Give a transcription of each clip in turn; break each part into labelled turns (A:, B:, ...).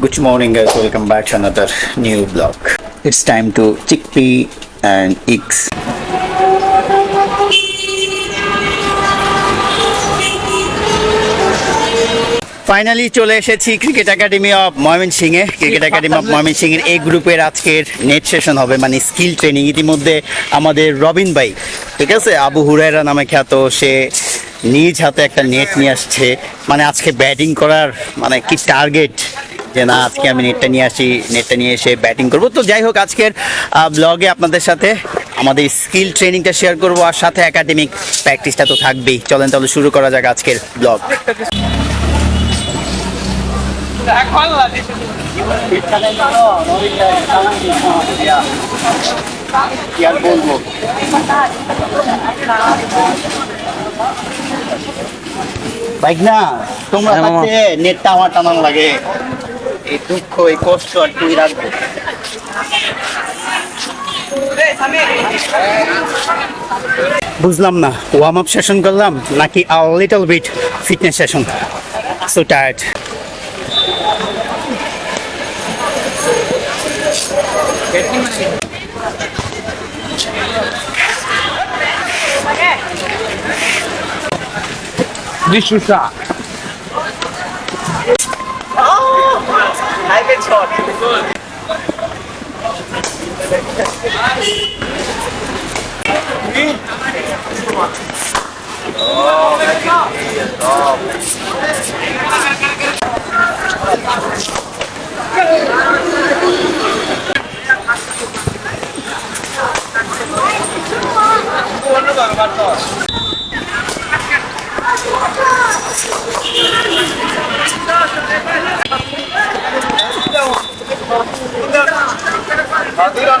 A: Good morning guys, welcome back to another new vlog. It's time to chickpea and eggs. Finally চলে এসেছি cricket academy of Mymensingh এ cricket academy of Mymensingh এর এই গ্রুপের আজকের net session হবে মানে স্কিল ট্রেনিং ইতিমধ্যে আমাদের রবিন ভাই ঠিক আছে? আবু হুরায়রা নামে খ্যাত সে নিজ হাতে একটা নেট নিয়ে আসছে। মানে আজকে ব্যাটিং করার মানে কি টার্গেট যে না আজকে আমি নেটটা নিয়ে আসি নেটটা নিয়ে এসে ব্যাটিং করব। তো যাই হোক আজকের ব্লগে আপনাদের সাথে আমাদের স্কিল ট্রেনিংটা শেয়ার করব আর সাথে একাডেমিক প্র্যাকটিসটা তো থাকবেই। চলেন তাহলে শুরু করা যাক আজকের ব্লগ কি আর বলব বাইক না তোমরা
B: হ্যাঁ,
A: নেটটা আমার টানান লাগে। এই দুঃখ এই কষ্ট আর তুই রাখব। বুঝলাম না ওয়ার্ম আপ সেশন করলাম নাকি a little bit fitness session so tired
B: Dici sa. Oh, hai pensato. Oh, Hadi lan.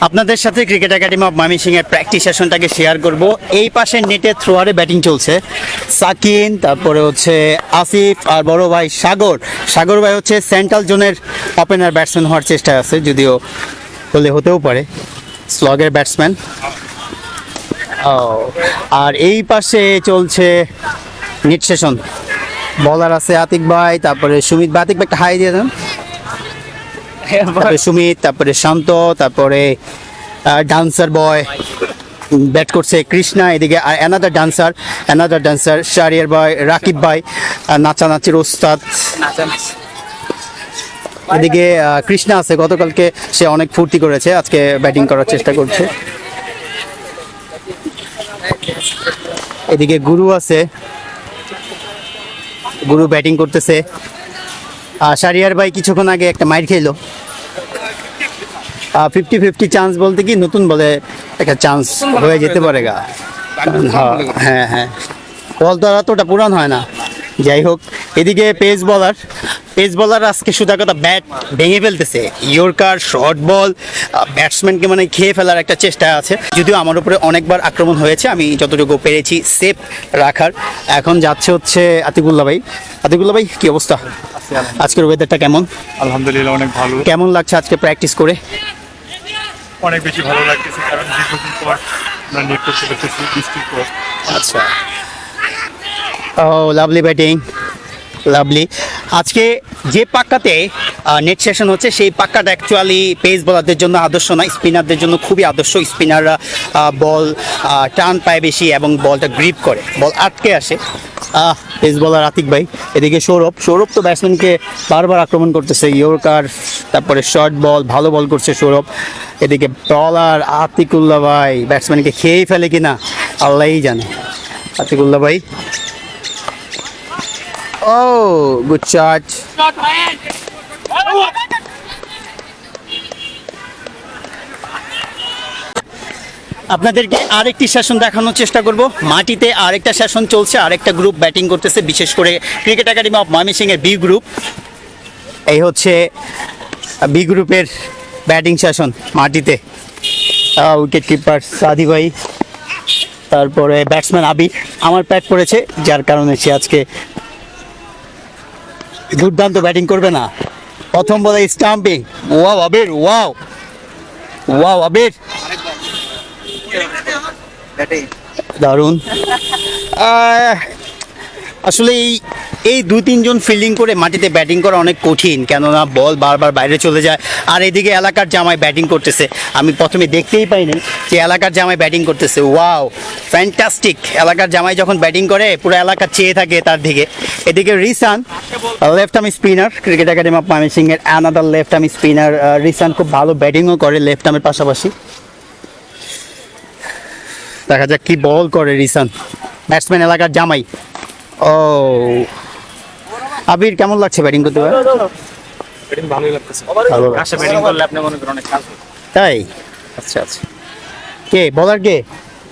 A: আপনাদের সাথে ক্রিকেট একাডেমি অফ এর প্র্যাকটিস সেশনটাকে শেয়ার করব। এই পাশে নেটে থ্রোয়ারে ব্যাটিং চলছে। সাকিন, তারপরে হচ্ছে আসিফ আর বড় ভাই সাগর। সাগর ভাই হচ্ছে সেন্ট্রাল জোনের ওপেনার ব্যাটসম্যান হওয়ার চেষ্টা আছে, যদিও হলে হতেও পারে। স্লগের ব্যাটসম্যান আর এই পাশে চলছে নেট সেশন বলার আছে আতিক ভাই, তারপরে সুমিত ভাই। আতিক ভাই, একটা হাই দিয়ে দেন। তারপরে সুমিত, তারপরে শান্ত, তারপরে ডান্সার বয় ব্যাট করছে কৃষ্ণা, এদিকে আর another dancer another dancer Shariar boy Rakib ভাই নাচানাচির ওস্তাদ। এদিকে কৃষ্ণা আছে, গতকালকে সে অনেক ফুর্তি করেছে, আজকে ব্যাটিং করার চেষ্টা করছে। এদিকে গুরু আছে, গুরু ব্যাটিং করতেছে। আর শারিয়ার ভাই কিছুক্ষণ আগে একটা মাইর খেলো ফিফটি ফিফটি চান্স বলতে কি নতুন বলে একটা চান্স হয়ে যেতে পারে গা। হ্যাঁ, হ্যাঁ হ্যাঁ। বল তো অতটা পুরান হয় না। যাই হোক এদিকে পেস বলার পেস বলার আজকে সুদা কথা ব্যাট ভেঙে ফেলতেছে। ইয়র্কার শর্ট বল ব্যাটসম্যানকে মানে খেয়ে ফেলার একটা চেষ্টা আছে। যদিও আমার উপরে অনেকবার আক্রমণ হয়েছে আমি যতটুকু পেরেছি সেফ রাখার। এখন যাচ্ছে হচ্ছে আতিকুল্লা ভাই। আতিকুল্লাহ ভাই কি অবস্থা? আজকের ওয়েদারটা কেমন?
C: আলহামদুলিল্লাহ অনেক ভালো।
A: কেমন লাগছে আজকে প্র্যাকটিস করে?
B: অনেক বেশি ভালো লাগতেছে কারণ দীর্ঘদিন পর আমরা নেট করতে পারতেছি বৃষ্টির পর
A: আচ্ছা। ও লাভলি ব্যাটিং লাভলি আজকে যে পাক্কাতে নেট সেশন হচ্ছে, সেই পাক্কাটা অ্যাকচুয়ালি পেস বলারদের জন্য আদর্শ নয় স্পিনারদের জন্য খুবই আদর্শ। স্পিনাররা বল টান পায় বেশি এবং বলটা গ্রিপ করে বল আটকে আসে। আহ পেস বলার আতিক ভাই, এদিকে সৌরভ। সৌরভ তো ব্যাটসম্যানকে বারবার আক্রমণ করতেছে ইয়র্কার তারপরে শর্ট বল ভালো বল করছে সৌরভ। এদিকে বলার আতিকুল্লাহ ভাই ব্যাটসম্যানকে খেয়েই ফেলে কিনা, আল্লাহই জানে। আতিকুল্লা ভাই ও গুড শট আপনাদেরকে আরেকটি সেশন দেখানোর চেষ্টা করব। মাটিতে আরেকটা সেশন চলছে, আরেকটা গ্রুপ ব্যাটিং করতেছে, বিশেষ করে ক্রিকেট একাডেমি অফ ময়মনসিংহের বি গ্রুপ এই হচ্ছে বি গ্রুপের ব্যাটিং সেশন মাটিতে। উইকেট কিপার সাদি ভাই, তারপরে ব্যাটসম্যান আবির। আমার প্যাট পড়েছে, যার কারণে সে আজকে দুর্দান্ত ব্যাটিং করবে না। প্রথম বলে stumping. Wow, Abir, wow. Wow, Abir. দারুণ। আসলে এই এই দু তিনজন ফিল্ডিং করে মাটিতে ব্যাটিং করা অনেক কঠিন, কেননা বল বারবার বাইরে চলে যায়। আর এদিকে এলাকার জামাই ব্যাটিং করতেছে। আমি প্রথমে দেখতেই পাইনি যে এলাকার জামাই ব্যাটিং করতেছে। ওয়াও ফ্যান্টাস্টিক এলাকার জামাই যখন ব্যাটিং করে, পুরো এলাকা চেয়ে থাকে তার দিকে। এদিকে Risan left arm spinner cricket academy of এর another left arm spinner Risan খুব ভালো ব্যাটিংও করে লেফট আর্মের পাশাপাশি। দেখা যাক কি বল করে রিসান। ব্যাটসম্যান এলাকার জামাই। ও আবির কেমন লাগছে ব্যাটিং করতে ভাই?
B: ভালোই লাগতেছে। আশা ব্যাটিং করলে আপনি মনে করেন অনেক কাজ
A: তাই? আচ্ছা আচ্ছা। কে? বলার কে?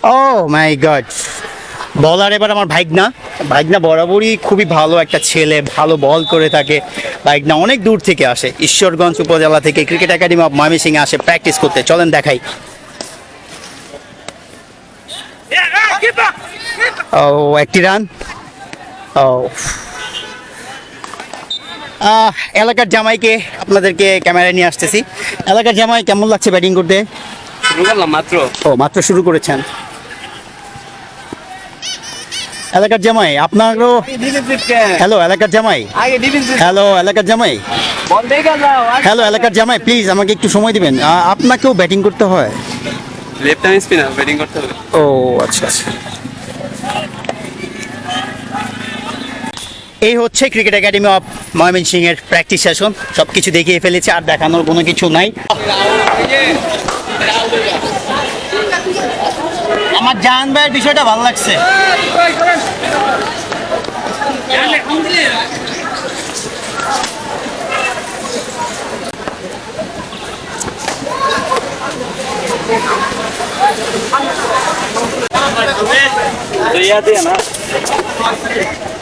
A: ও মাই গড বলার এবার আমার ভাইগনা। ভাইগনা বরাবরই খুবই ভালো একটা ছেলে ভালো বল করে থাকে। ভাইগনা অনেক দূর থেকে আসে। ঈশ্বরগঞ্জ উপজেলা থেকে ক্রিকেট একাডেমি অফ ময়মনসিংহে আসে প্র্যাকটিস করতে। চলেন দেখাই। ও একটি রান ও আহ, এলাকার জামাইকে আপনাদেরকে ক্যামেরায় নিয়ে আসতেছি। এলাকার জামাই কেমন লাগছে ব্যাটিং করতে?
C: শুরু করলাম মাত্র।
A: ও মাত্র শুরু করেছেন। এলাকার জামাই আপনারও হ্যালো এলাকার জামাই। হ্যালো এলাকার জামাই। হ্যালো এলাকার জামাই প্লিজ আমাকে একটু সময় দিবেন। আপনাকেও ব্যাটিং করতে হয়।
C: লেফট হ্যান্ড স্পিনার ব্যাটিং করতে হবে।
A: ও আচ্ছা আচ্ছা। এই হচ্ছে ক্রিকেট একাডেমি অফ ময়মনসিং এর প্র্যাকটিস সেশন সব কিছু দেখিয়ে ফেলেছে, আর দেখানোর কোনো কিছু নাই। আমার জান ভাইয়ের বিষয়টা ভালো লাগছে।
C: দিয়ে না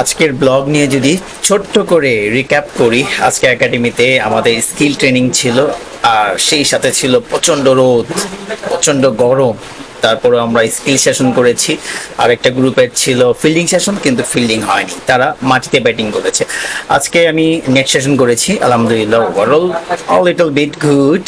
A: আজকের ব্লগ নিয়ে যদি ছোট্ট করে রিক্যাপ করি, আজকে একাডেমিতে আমাদের স্কিল ট্রেনিং ছিল, আর সেই সাথে ছিল প্রচণ্ড রোদ, প্রচণ্ড গরম। তারপরে আমরা স্কিল সেশন করেছি। আর একটা গ্রুপের ছিল ফিল্ডিং সেশন, কিন্তু ফিল্ডিং হয়নি। তারা মাটিতে ব্যাটিং করেছে। আজকে আমি নেট সেশন করেছি। আলহামদুলিল্লাহ overall all little bit good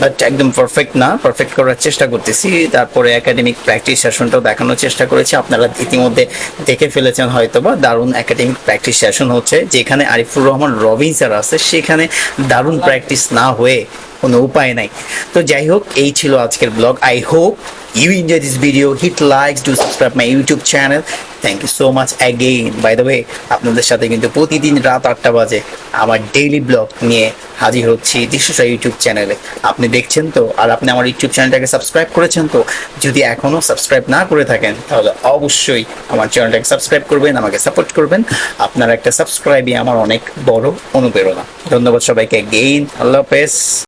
A: but একদম পারফেক্ট না। পারফেক্ট করার চেষ্টা করতেছি। তারপরে একাডেমিক প্র্যাকটিস সেশনটাও দেখানোর চেষ্টা করেছি। আপনারা ইতিমধ্যে দেখে ফেলেছেন হয়তো বা দারুণ একাডেমিক প্র্যাকটিস সেশন হচ্ছে, যেখানে আরিফুর রহমান রবিন স্যার আছে, সেখানে দারুণ প্র্যাকটিস না হয়ে কোনো উপায় নাই। তো যাই হোক, এই ছিল আজকের blog. I hope you enjoy this video hit like to subscribe my YouTube channel thank you so much again by the way আপনাদের সাথে কিন্তু প্রতিদিন রাত আটটা বাজে আমার ডেইলি ব্লগ নিয়ে হাজির হচ্ছি দিশুষা ইউটিউব চ্যানেলে আপনি দেখছেন তো, আর আপনি আমার ইউটিউব চ্যানেলটাকে সাবস্ক্রাইব করেছেন তো, যদি এখনও সাবস্ক্রাইব না করে থাকেন, তাহলে অবশ্যই আমার চ্যানেলটাকে সাবস্ক্রাইব করবেন, আমাকে সাপোর্ট করবেন। আপনার একটা সাবস্ক্রাইবই আমার অনেক বড় অনুপ্রেরণা। ধন্যবাদ সবাইকে গেইন আল্লাহ হাফেজ।